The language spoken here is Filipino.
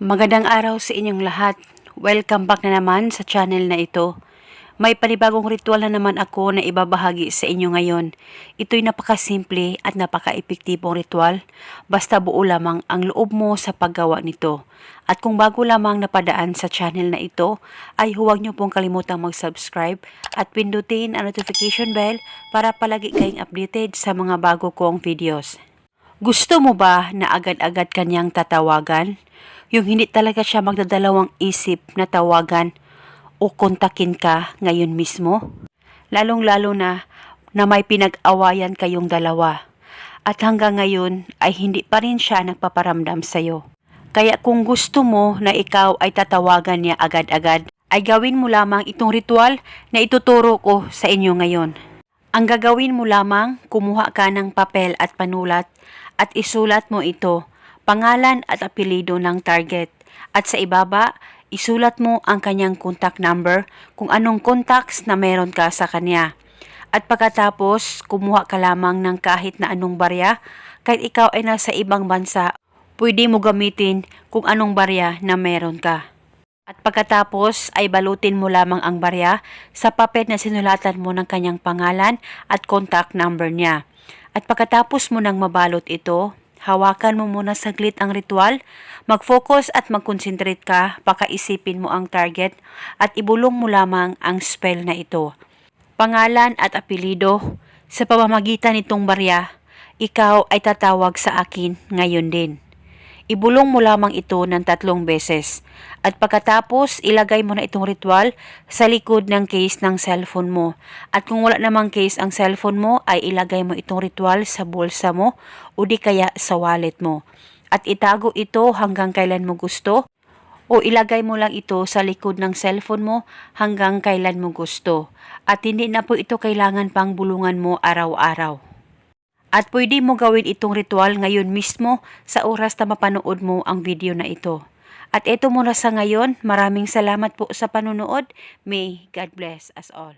Magandang araw sa inyong lahat. Welcome back na naman sa channel na ito. May panibagong ritual na naman ako na ibabahagi sa inyo ngayon. Ito'y napakasimple at napaka-epektibong ritual. Basta buo lamang ang loob mo sa paggawa nito. At kung bago lamang napadaan sa channel na ito, ay huwag niyo pong kalimutang mag-subscribe at pindutin ang notification bell para palagi kayong updated sa mga bago kong videos. Gusto mo ba na agad-agad kanyang tatawagan? Yung hindi talaga siya magdadalawang isip na tawagan o kontakin ka ngayon mismo? Lalong-lalo na na may pinag-awayan kayong dalawa. At hanggang ngayon ay hindi pa rin siya nagpaparamdam sa'yo. Kaya kung gusto mo na ikaw ay tatawagan niya agad-agad, ay gawin mo lamang itong ritual na ituturo ko sa inyo ngayon. Ang gagawin mo lamang, kumuha ka ng papel at panulat at isulat mo ito, pangalan at apelido ng target. At sa ibaba, isulat mo ang kanyang contact number kung anong contacts na meron ka sa kanya. At pagkatapos, kumuha ka lamang ng kahit na anong barya, kahit ikaw ay nasa ibang bansa, pwede mo gamitin kung anong barya na meron ka. At pagkatapos ay balutin mo lamang ang barya sa papel na sinulatan mo ng kanyang pangalan at contact number niya. At pagkatapos mo nang mabalot ito, hawakan mo muna saglit ang ritual, mag-focus at mag-concentrate ka, pakaisipin mo ang target at ibulong mo lamang ang spell na ito. Pangalan at apelido, sa pamamagitan nitong barya, ikaw ay tatawag sa akin ngayon din. Ibulong mo lamang ito ng tatlong beses at pagkatapos ilagay mo na itong ritual sa likod ng case ng cellphone mo. At kung wala namang case ang cellphone mo ay ilagay mo itong ritual sa bulsa mo o di kaya sa wallet mo. At itago ito hanggang kailan mo gusto o ilagay mo lang ito sa likod ng cellphone mo hanggang kailan mo gusto. At hindi na po ito kailangan pang bulungan mo araw-araw. At pwede mo gawin itong ritual ngayon mismo sa oras na mapanood mo ang video na ito. At ito muna sa ngayon, maraming salamat po sa panunood. May God bless us all.